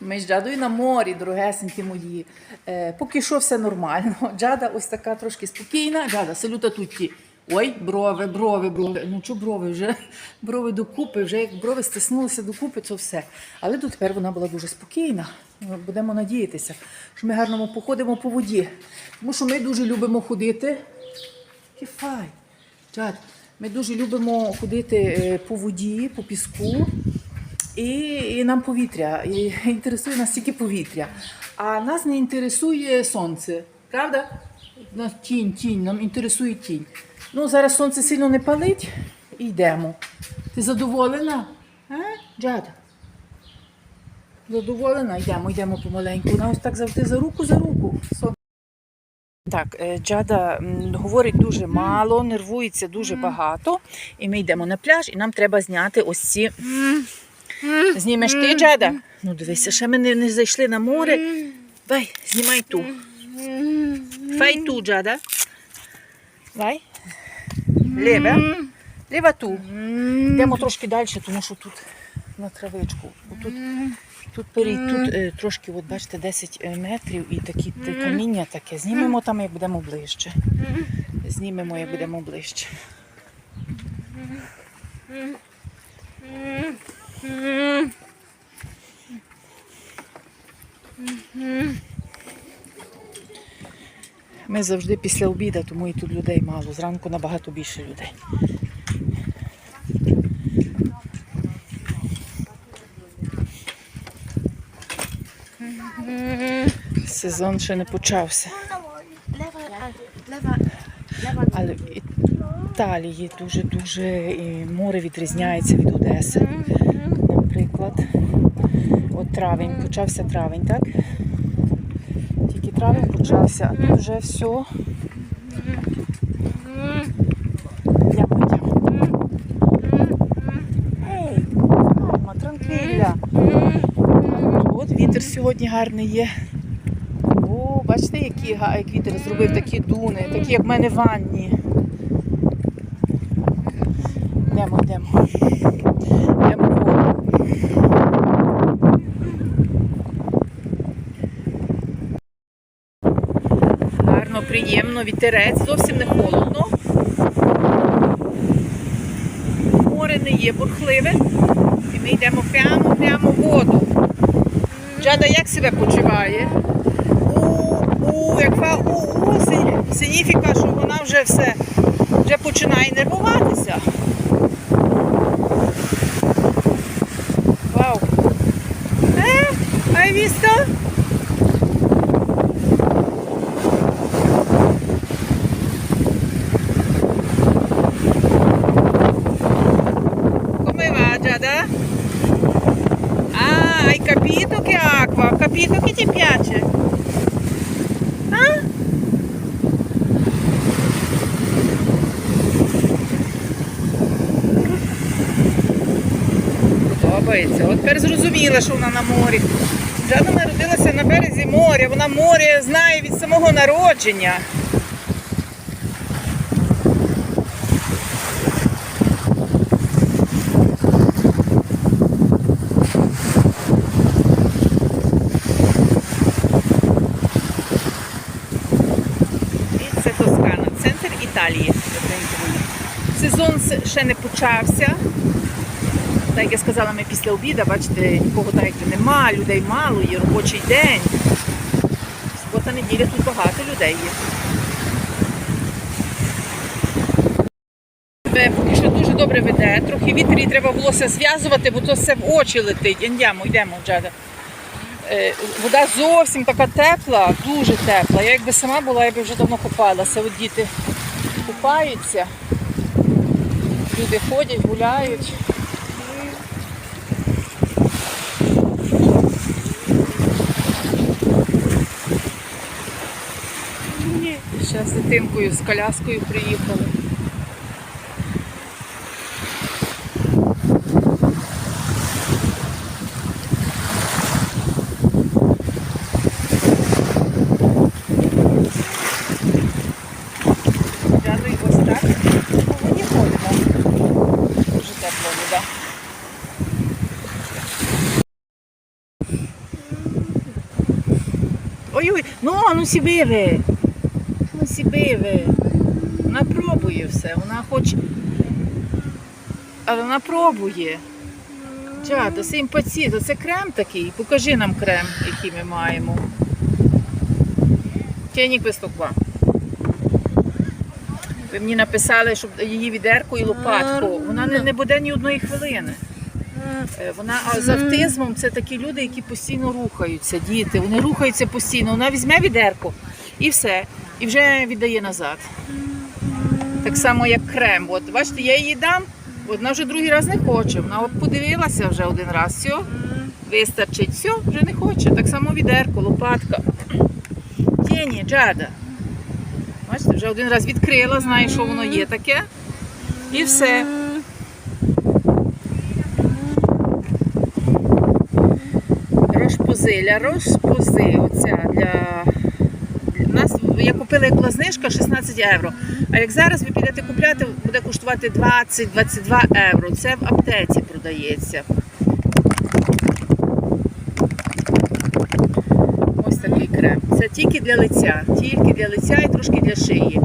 Ми з Джадою на морі, дорогесенькі мої. Е, поки що все нормально. Джада ось така трошки спокійна. Джада, салюта тутті. Ой, брови, брови, брови. Ну що брови вже? Брови докупи, вже як брови стиснулися докупи, це все. Але дотепер вона була дуже спокійна. Будемо надіятися, що ми гарно походимо по воді. Тому що ми дуже любимо ходити. Джад, ми дуже любимо ходити е, по воді, по піску. І, і нам повітря. І інтересує нас тільки повітря. А нас не інтересує сонце. Правда? Нас тінь, тінь, нам інтересує тінь. Ну, зараз сонце сильно не палить і йдемо. Ти задоволена? А? Джад? Задоволена? Йдемо, йдемо помаленьку. Вона ось так завжди за руку, за руку. Сон- Так, е, Джада говорить дуже мало, нервується дуже багато. І ми йдемо на пляж, і нам треба зняти ось ці. Знімеш ти, Джада? Ну дивися, ще ми не, не зайшли на море. Давай, знімай ту. Фай ту, Джада. Давай. Ліве. Ліва ту. Йдемо трошки далі, тому що тут на травичку. Тут, тут, перед, тут е, трошки, от бачите, 10 метрів і такі каміння таке. Знімемо там, як будемо ближче. Знімемо, як будемо ближче. Ми завжди після обіду, тому і тут людей мало. Зранку набагато більше людей. Сезон ще не почався. Але в Італії дуже-дуже і море відрізняється від Одеси. Наприклад, от травень, почався травень, так? Тільки травень почався, а тут вже все. Йдемо. Ей, мама, транквілля. От вітер сьогодні гарний є. О, бачите, га- як вітер зробив такі дуни, такі, як в мене в ванні. Йдемо. Йдемо в воду. Гарно, приємно, вітерець, зовсім не холодно. Море не є бурхливе. І ми йдемо прямо, прямо в воду. Джада як себе почуває? У, у, як фа, у, у, синіфіка, що вона вже все, вже починає нервуватися. Вау. Е, hai visto? Come va Giada? Ah, hai capito che capito che ti piace? Подобається. От тепер зрозуміла, що вона на морі. Жанна народилася на березі моря. Вона море знає від самого народження. І це Тоскана, центр Італії. Сезон ще не почався. Так як я сказала, ми після обіду, бачите, нікого так нема, людей мало, є робочий день. Субота, неділя тут багато людей є. Поки що дуже добре веде. Трохи вітер і треба волосся зв'язувати, бо то все в очі летить. Йдемо, йдемо, Джада. Е, Вода зовсім така тепла, дуже тепла. Я якби сама була, я би вже давно купалася. От діти купаються, люди ходять, гуляють. Ще з дитинкою, з коляскою приїхали. Дядой ось так. По воді ходимо. Дуже тепла вода. Ой-ой, ну, ну сіби ви. Ну сіби. Вона пробує все, вона хоче. Але вона пробує. Чата, симпатія, це крем такий. Покажи нам крем, який ми маємо. Тєнік виступа. Ви мені написали, щоб її відерку і лопатку. Вона не, не буде ні одної хвилини. Е, Вона а з автизмом це такі люди, які постійно рухаються, діти. Вони рухаються постійно. Вона візьме відерку і все. І вже віддає назад. Так само, як крем. От бачите, я її дам, вона вже другий раз не хоче. Вона подивилася вже один раз. Все, вистачить, все, вже не хоче. Так само відерку, лопатка. Тіні, джада. Бачите, вже один раз відкрила, знає, що воно є таке. І все. Рошпозиля, рошпози. Оця для. Нас я купила як була знижка 16 євро. А як зараз ви підете купляти, буде коштувати 20-22 євро. Це в аптеці продається. Ось такий крем. Це тільки для лиця, тільки для лиця і трошки для шиї.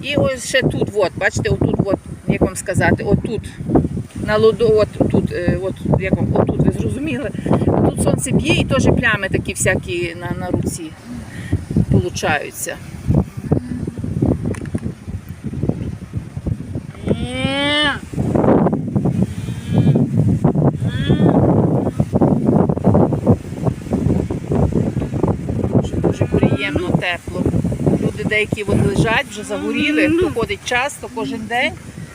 І ось ще тут, от, бачите, отут, от, як вам сказати, отут. На лоду, от тут, е, от, як вам, отут, ви зрозуміли. Тут сонце б'є і теж плями такі всякі на, на руці получаються. Дуже, дуже приємно, тепло. Люди деякі от лежать, вже загоріли, хто ходить часто, кожен день.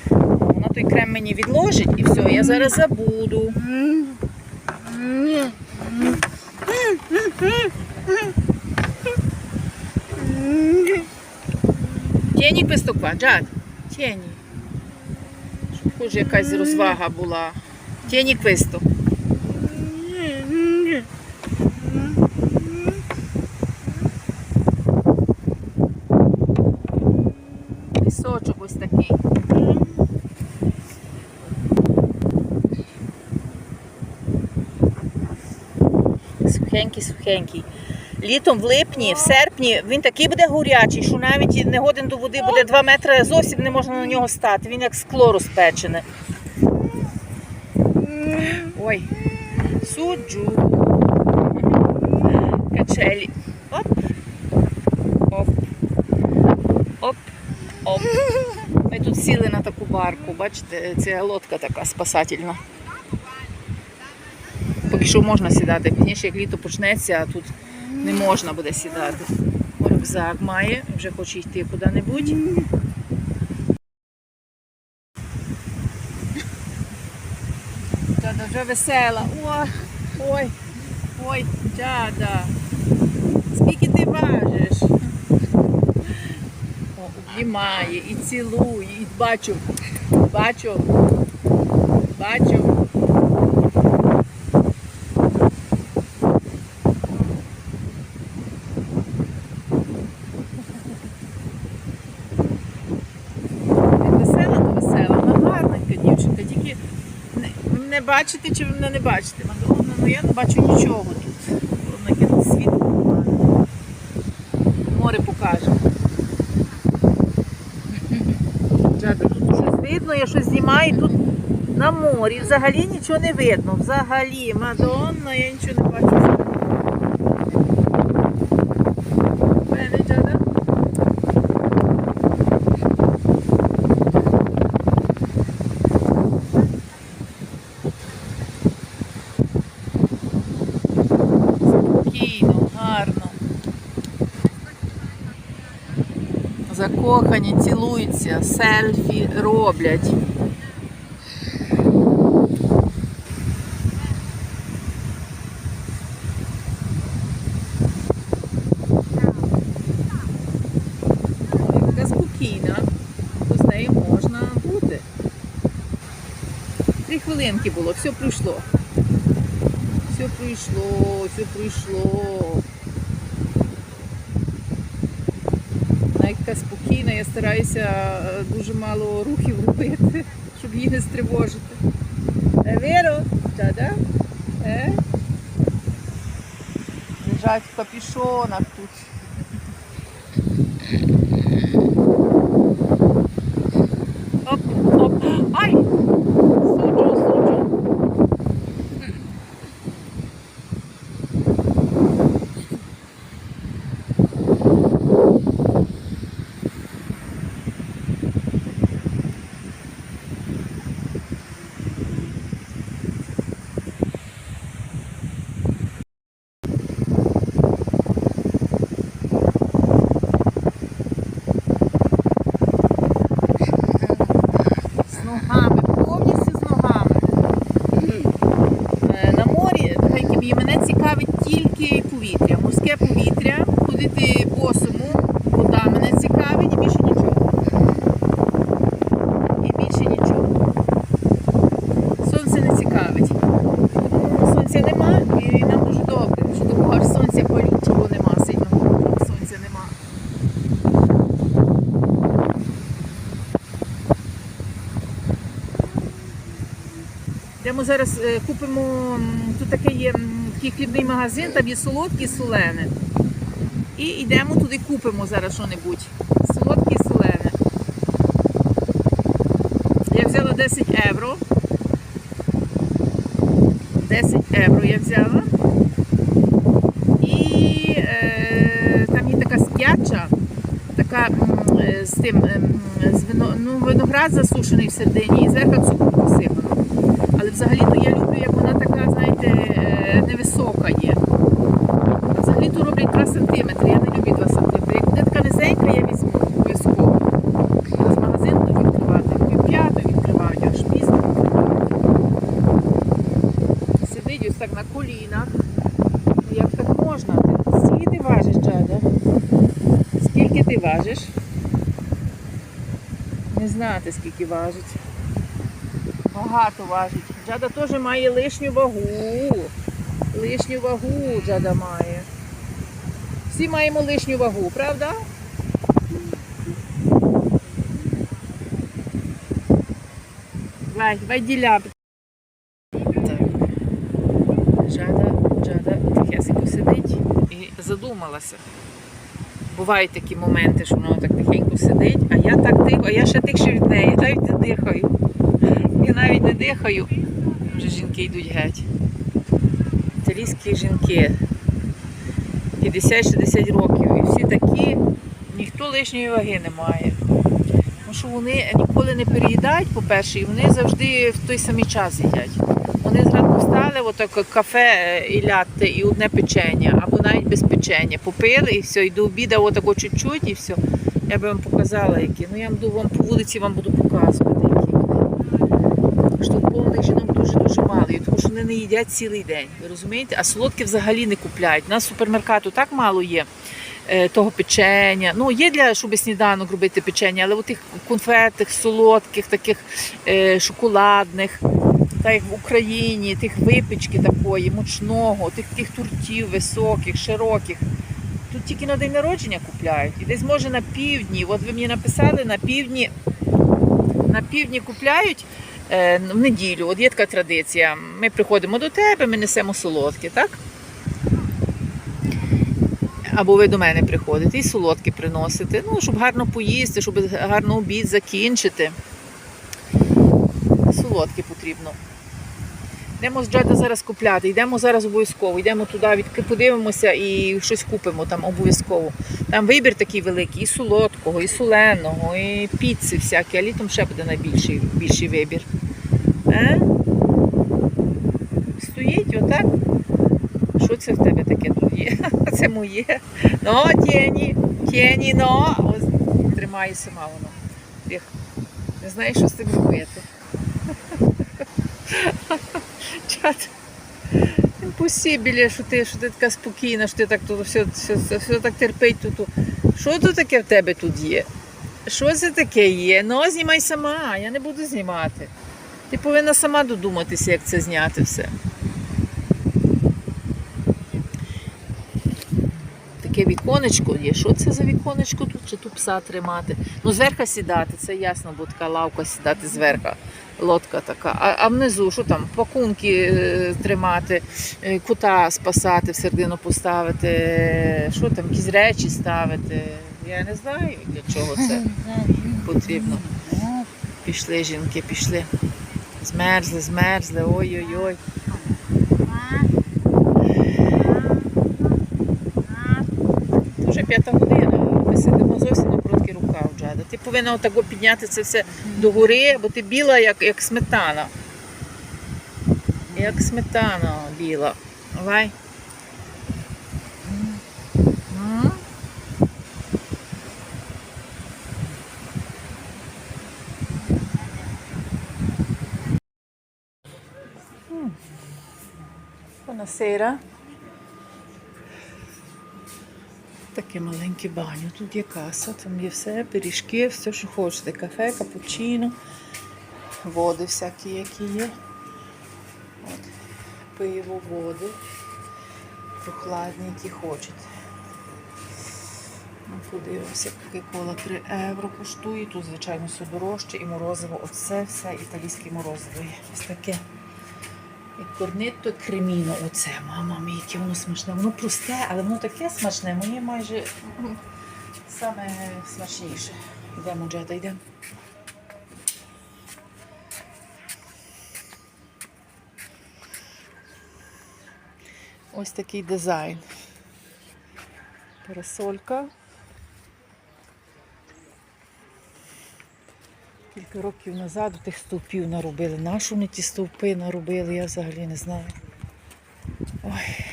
Вона той крем мені відложить і все, я зараз забуду. Джад. Тіні. Щоб хоч якась розвага була. Тіні пиступ. Пісочок ось такий. Сухенький, сухенький. Літом в липні, в серпні він такий буде горячий, що навіть не годин до води буде 2 метри, зовсім не можна на нього стати. Він як скло розпечене. Ой, суджу. Качелі. Оп. Оп. Оп. Оп. Ми тут сіли на таку барку, бачите, це лодка така спасательна. Поки що можна сідати, пізніше як літо почнеться, а тут не можна буде сідати. Рюкзак має, вже хоче йти куди-небудь. Дада вже весела. Ой, ой, ой, дада. Скільки ти важиш? О, обнімає і цілує, і бачу, бачу, бачу. Весела, то весела, вона гарненька дівчинка, тільки не, ви мене бачите чи ви мене не бачите? Мадонна, ну я не бачу нічого тут. Яке тут світло. Море покаже. Щось видно, я щось знімаю, тут на морі. Взагалі нічого не видно. Взагалі, Мадонна, я нічого не бачу. Мене, Джада? Спокійно, гарно. Закохані, цілуються, селфі роблять. Така спокійна, то з нею можна бути. Три хвилинки було, все пройшло. Все пройшло, все пройшло. Вона яка спокійна, я стараюся е, дуже мало рухів робити, щоб її не стривожити. Е, Віро, та-да? Е? лежать в капішонах тут. Оп, оп. Ай! Суджу, суджу. З ногами, повністю з ногами. Е, На морі, дорогенькі мої, мене цікавить тільки повітря, морське повітря, ходити босому, вода мене цікавить і більше нічого. І більше нічого. Сонце не цікавить. Сонця нема і нам дуже добре, що такого аж сонця палючого нема сильного. Сонця нема. Йдемо зараз е, купимо, тут таке є такий хлібний магазин, там є солодке і солене. І йдемо туди купимо зараз що-небудь. Солодке і. Я взяла 10 євро. 10 євро я взяла. І е, там є така сп'яча, така е, з тим ем, з вино, ну, виноград засушений всередині і зверху цукру посипано. Але взагалі-то я люблю, як вона така, знаєте, е, невисока є. А взагалі-то роблять 2 см, я не люблю 2 см. Як буде така низенька, я візьму обов'язково. З магазину то відкривати. Пів п'яту відкривають, аж пізно відкривають. Сидить ось так на колінах. Ну як так можна? Скільки ти важиш, Джада? Скільки ти важиш? Не знати, скільки важить. Багато важить. Джада теж має лишню вагу. Лишню вагу Джада має. Всі маємо лишню вагу, правда? Давай, давай діляп. Так. Джада, Джада тихесенько сидить і задумалася. Бувають такі моменти, що воно так тихенько сидить, а я так а я ще тихше від неї, я навіть не дихаю. Я навіть не дихаю. Вже жінки йдуть геть. Італійські жінки 50-60 років. І всі такі, ніхто лишньої ваги не має. Тому що вони ніколи не переїдають, по-перше, і вони завжди в той самий час їдять. Вони зранку встали, отак кафе е, і лятте, і одне печення, або навіть без печення. Попили і все, і до обіду отако чуть-чуть, і все. Я би вам показала, які. Ну я вам по вулиці вам буду показувати, які тут жінок дуже-дуже мало, і тому що вони не їдять цілий день. Ви розумієте? А солодкі взагалі не купляють. У нас супермеркату так мало є е, того печення. Ну, є для, щоб сніданок робити печення, але тих конфетних, солодких, таких е, шоколадних, як в Україні, тих випічки такої, мучного, тих, тих тортів високих, широких. Тут тільки на день народження купляють. І десь може на півдні. От ви мені написали, на півдні, на півдні купляють е, в неділю. От є така традиція. Ми приходимо до тебе, ми несемо солодке, так? Або ви до мене приходите і солодкі приносите, ну, щоб гарно поїсти, щоб гарно обід закінчити. Солодке потрібно. Йдемо з Джада зараз купляти, йдемо зараз обов'язково, йдемо туди, відки- подивимося і щось купимо там обов'язково. Там вибір такий великий, і солодкого, і соленого, і піци всякі, а літом ще буде найбільший більший вибір. Е? Стоїть отак. Що це в тебе таке тут є? Це моє. Ну, тіні, тіні, ну. Ось тримає сама воно. Не знаєш, що з цим робити. Чат. Impossibile, що ти, що ти така спокійна, що ти так тут все, все, все, все так терпить тут. Що тут таке в тебе тут є? Що це таке є? Ну, знімай сама, я не буду знімати. Ти повинна сама додуматися, як це зняти все. Таке віконечко є. Що це за віконечко тут? Чи тут пса тримати? Ну, зверху сідати, це ясно, бо така лавка сідати зверху. Лодка така. А, а внизу, що там, пакунки е, тримати, е, кота спасати, всередину поставити, що там, якісь речі ставити. Я не знаю, для чого це потрібно. Пішли жінки, пішли. Змерзли, змерзли, ой-ой-ой. Вже п'ята година. Ми сидимо зовсім на короткий рукав, Джада. Ти повинна отако підняти це все догори, бо ти біла, як, як сметана. Як сметана біла. Давай. Buonasera. Таке маленьке баню. Тут є каса, там є все, пиріжки, все, що хочете. Кафе, капучино, води всякі, які є. От. Пиво, води. Прохладні, які хочете. Ну, Подивимося, кола 3 євро коштує. Тут, звичайно, все дорожче і морозиво. Оце все італійське морозиво є. Ось таке. І корнетто креміно. Оце, мама мій, яке воно смачне. Воно просте, але воно таке смачне. Мені майже саме смачніше. Йдемо, Джеда, йдемо. Ось такий дизайн. Парасолька. Кілька років назад тих стовпів наробили. Нашу вони ті стовпи наробили, я взагалі не знаю. Ой.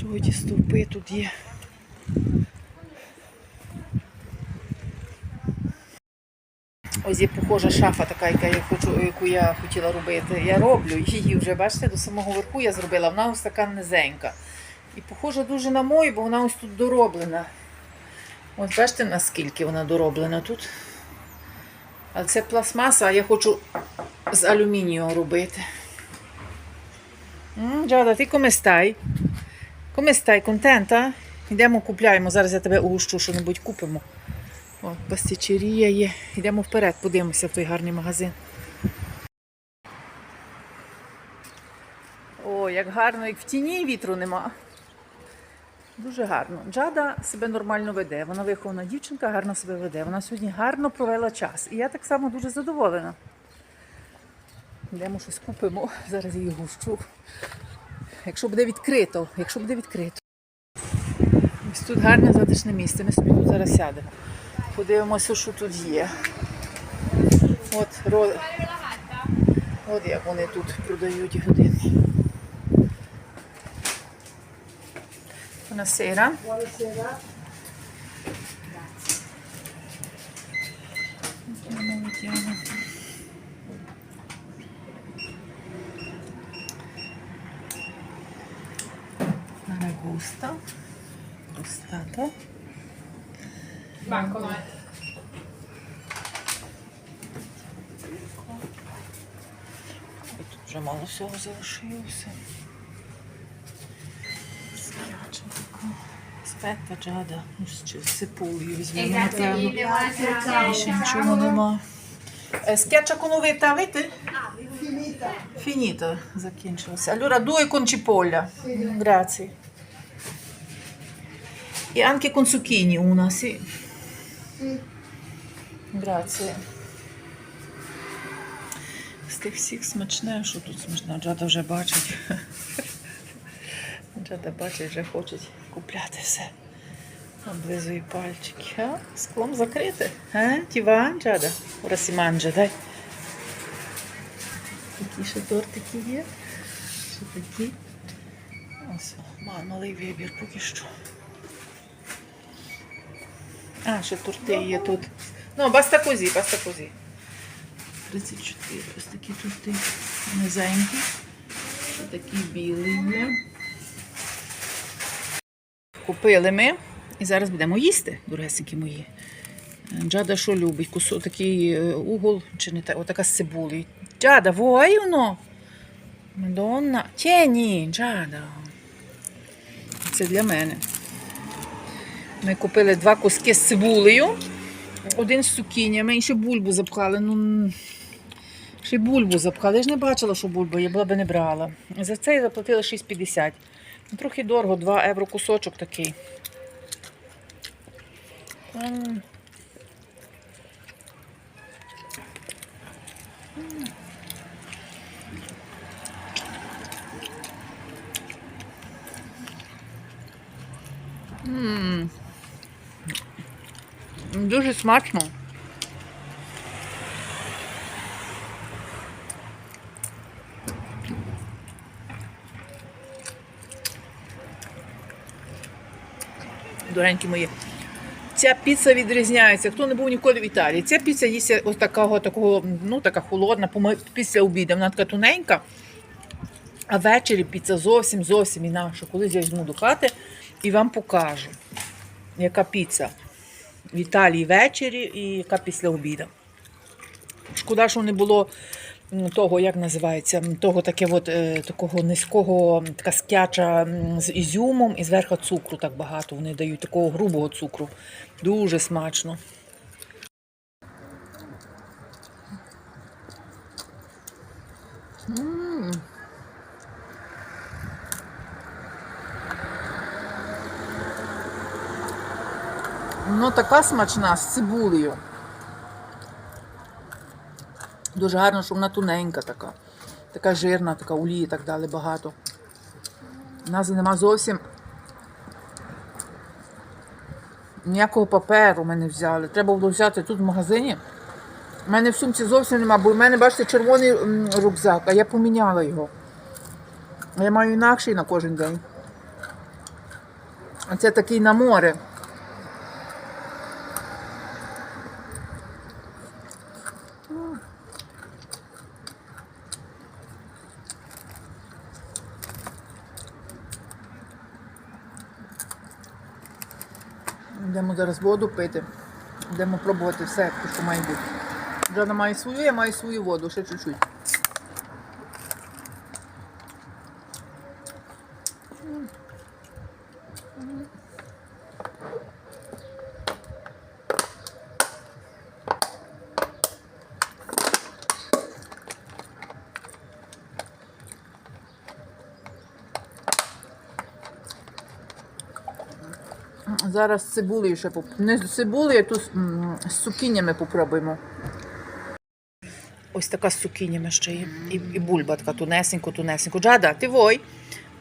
Чого ті стовпи тут є? Ось є похожа шафа, така, яка я хочу, яку я хотіла робити. Я роблю її вже, бачите, до самого верху я зробила. Вона ось така низенька. І похожа дуже на мою, бо вона ось тут дороблена. Ось бачите, наскільки вона дороблена тут. Але це пластмаса, а я хочу з алюмінію робити. Джада, ти come stai? Come stai? Контента? Йдемо купляємо. Зараз я тебе угощу, що-небудь купимо. О, пастичерія є. Йдемо вперед, подивимося в той гарний магазин. О, як гарно, як в тіні вітру нема. Дуже гарно. Джада себе нормально веде. Вона вихована дівчинка, гарно себе веде. Вона сьогодні гарно провела час. І я так само дуже задоволена. Йдемо щось купимо. Зараз її гущу. Якщо буде відкрито, якщо буде відкрито. Ось тут гарне затишне місце. Ми собі тут зараз сядемо. Подивимося, що тут є. От, ро... От як вони тут продають години. Buonasera. Buonasera. Vediamo, vediamo. Aragosta. Crostata. І тут вже мало всього залишилося. Скяча така. Спета джада. Ну, з цибулею візьмемо, напевно. Більше нічого нема. Schiaccia con uvetta avete? Finita. Finito, закінчилося. Allora due con cipolla. Grazie. E anche con zucchini una, sì. Sì. Grazie. З тих всіх смачне, що тут смачне. Джада вже бачить. Джада бачить, вже хоче купляти все. Облизує пальчики. А? Склом закрите. А? Ti va, Джада? Ora si mangia, dai. Такі ще тортики є. Ще такі. Ось, малий вибір поки що. А, ще торти є тут. Ну, баста козі, баста козі. 34. Ось такі торти низенькі. Ще такі білі є. Купили ми і зараз будемо їсти, дорогесенькі мої. Джада що любить? Кусок такий е, угол, чи не так, отака з цибулею. Джада, vuoi uno? Madonna. Tieni, Джада. Це для мене. Ми купили два куски з цибулею Один з цукінями і ще бульбу запхали. Ну, ще бульбу запхали. Я ж не бачила, що бульба, я була би не брала. За це я заплатила 6,50. Трохи дорого, 2 євро кусочок такий. М. М. Дуже смачно. Доренькі мої. Ця піца відрізняється. Хто не був ніколи в Італії. Ця піца їсть ось такого, такого, ну така холодна, після обіду. Вона така тоненька. А ввечері піца зовсім зовсім інакша. Колись я візьму до хати і вам покажу, яка піца в Італії ввечері і яка після обіду. Шкода, що не було того, як називається, того таке от, е, такого низького, така скяча з ізюмом і зверху цукру так багато. Вони дають такого грубого цукру. Дуже смачно. Ну, така смачна з цибулею. Дуже гарно, що вона тоненька така. Така жирна, така олії і так далі багато. У нас нема зовсім ніякого паперу ми не взяли. Треба було взяти тут в магазині. У мене в сумці зовсім нема, бо в мене, бачите, червоний рюкзак, а я поміняла його. Я маю інакший на кожен день. А це такий на море. Йдемо зараз воду пити. Будемо пробувати все, що має бути. Джана має свою, я маю свою воду, ще чуть-чуть. Зараз з цибулею ще поп... Не з цибулею, а то з, цукінями попробуємо. Ось така з цукінями ще є. І, і бульба така тунесенько, тунесенько. Джада, ти вой.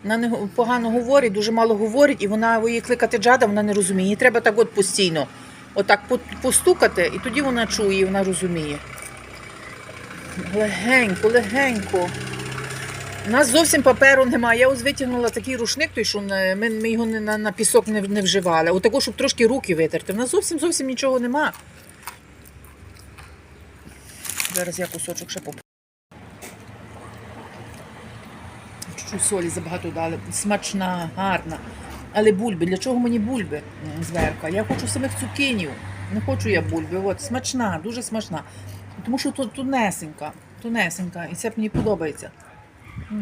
Вона не погано говорить, дуже мало говорить, і вона її кликати Джада, вона не розуміє. Їй треба так от постійно. Отак постукати, і тоді вона чує, і вона розуміє. Легенько, легенько. У нас зовсім паперу немає. Я ось витягнула такий рушник, той, що ми, ми його на, на пісок не, не вживали. Отако, щоб трошки руки витерти. У нас зовсім зовсім нічого нема. Зараз я кусочок ще поп. Чуть-чуть солі забагато дали. Смачна, гарна. Але бульби. Для чого мені бульби м, зверху? Я хочу самих цукінів. Не хочу я бульби. От, смачна, дуже смачна. Тому що тут тунесенька, тунесенька. І це мені подобається. Так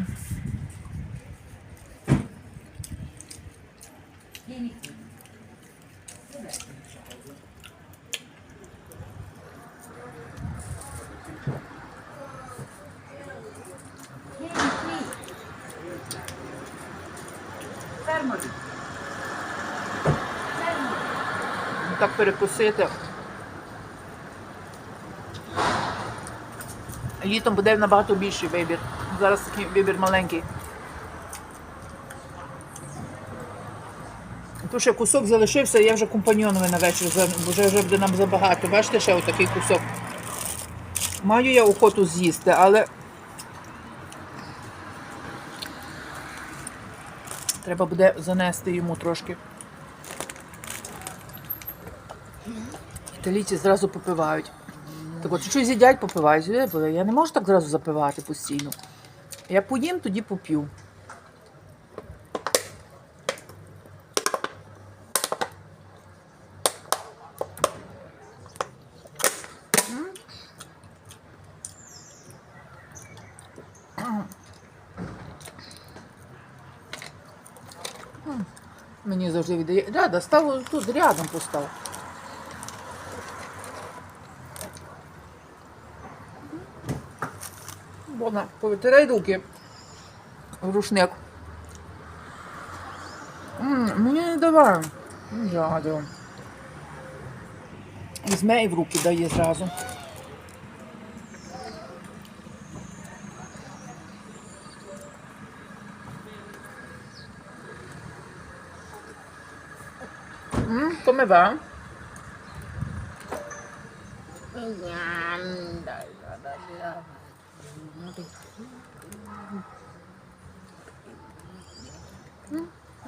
перекусити. Літом буде набагато більший вибір. Зараз такий вибір маленький. Тут ще кусок залишився, я вже компаньйонове на вечір, вже, вже буде нам забагато. Бачите, ще отакий кусок. Маю я охоту з'їсти, але треба буде занести йому трошки. Італійці зразу попивають. Так от, що з'їдять, попивають. Е, Я не можу так зразу запивати постійно. Я поїм, тоді поп'ю. Мені завжди віддає. Рада, став тут рядом постав. Вона, повитирай руки. в Рушник. Мені не давай. Дядя. Візьме і в руки дає зразу. Come va?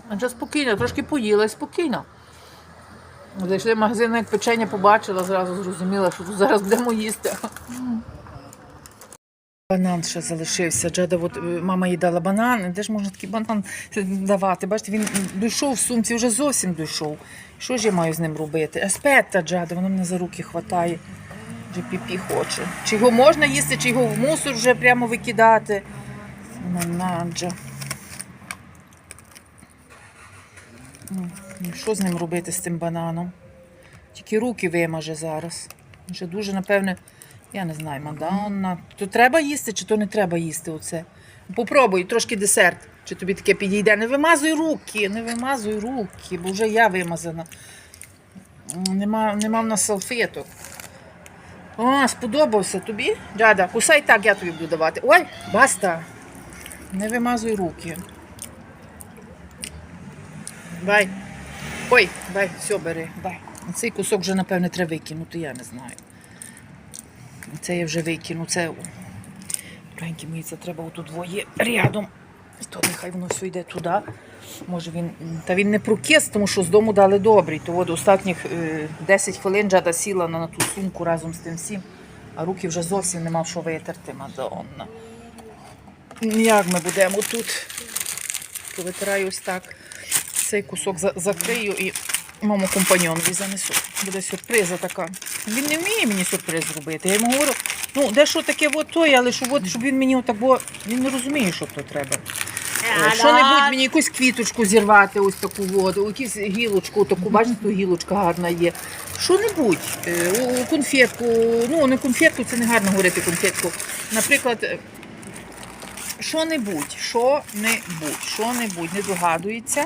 Адже спокійно, трошки поїла, спокійно. Зайшли в магазин, як печення побачила, зразу зрозуміла, що зараз будемо їсти. Банан ще залишився. Джада, от, е, мама їй дала банан. Де ж можна такий банан давати? Бачите, він дійшов в сумці, вже зовсім дійшов. Що ж я маю з ним робити? Аспетта, Джада, вона мене за руки хватає. Вже піпі хоче. Чи його можна їсти, чи його в мусор вже прямо викидати. Нанаджа. Ну, Що з ним робити з цим бананом? Тільки руки вимаже зараз. Вже дуже, напевне, я не знаю, Мадонна. То треба їсти, чи то не треба їсти оце? Попробуй трошки десерт. Чи тобі таке підійде. Не вимазуй руки, не вимазуй руки, бо вже я вимазана. Нема, нема в нас салфеток. О, сподобався тобі? Джада, кусай так, я тобі буду давати. Ой, баста. Не вимазуй руки. Дай. Ой, дай, все бери, дай. Цей кусок вже, напевне, треба викинути, я не знаю. Це я вже викину, це. Дорогенькі мої, це треба отут двоє рядом. То нехай воно все йде туди. Може він. Та він не прокис, тому що з дому дали добрий. То от останніх е, 10 хвилин Джада сіла на, на ту сумку разом з тим всім, а руки вже зовсім нема що витерти, Мадонна. Як ми будемо тут? Повитираю ось так. Цей кусок закрию і моєму компаньонові занесу. Буде сюрприза така. Він не вміє мені сюрприз зробити. Я йому говорю, ну де що таке от той, але щоб, от, щоб він мені отак, бо він не розуміє, що то треба. Е, Що-небудь мені якусь квіточку зірвати, ось таку воду, якусь гілочку, таку, бачите, тут гілочка гарна є. Що-небудь, е, конфетку, ну не конфетку, це не гарно говорити конфетку. Наприклад, е, що-небудь, що-небудь, що-небудь не догадується.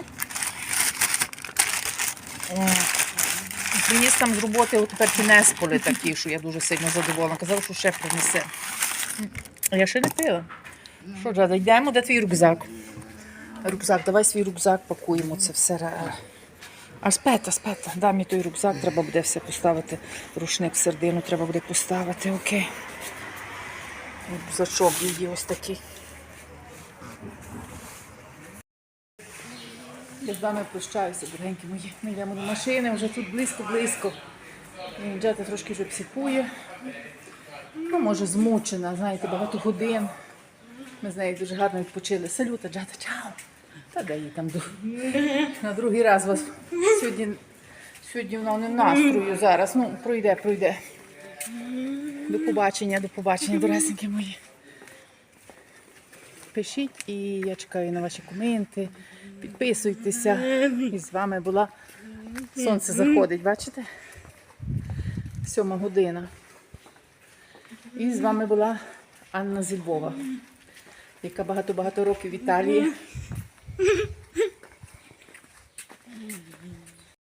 Приніс там з роботи от тепер кінесполи такі, що я дуже сильно задоволена. Казав, що ще принесе. Я ще не пила. Що, Джада, йдемо, де твій рюкзак? Рюкзак, давай свій рюкзак пакуємо це все. ра- А спета, спета, дай мені той рюкзак, треба буде все поставити. Рушник в середину треба буде поставити, окей. Рюкзачок її ось такий. Я з вами прощаюся, дорогенькі мої. Ми йдемо до машини, вже тут близько-близько. І Джата трошки вже психує. Ну, може, змучена, знаєте, багато годин. Ми з нею дуже гарно відпочили. Салюта, Джата, чао. Та де їй там до... на другий раз вас сьогодні, сьогодні вона не в настрою зараз. Ну, пройде, пройде. До побачення, до побачення, дорогесенькі мої. Пишіть і я чекаю на ваші коменти. Підписуйтеся. І з вами була сонце заходить, бачите? Сьома година. І з вами була Анна Зільбова, яка багато-багато років в Італії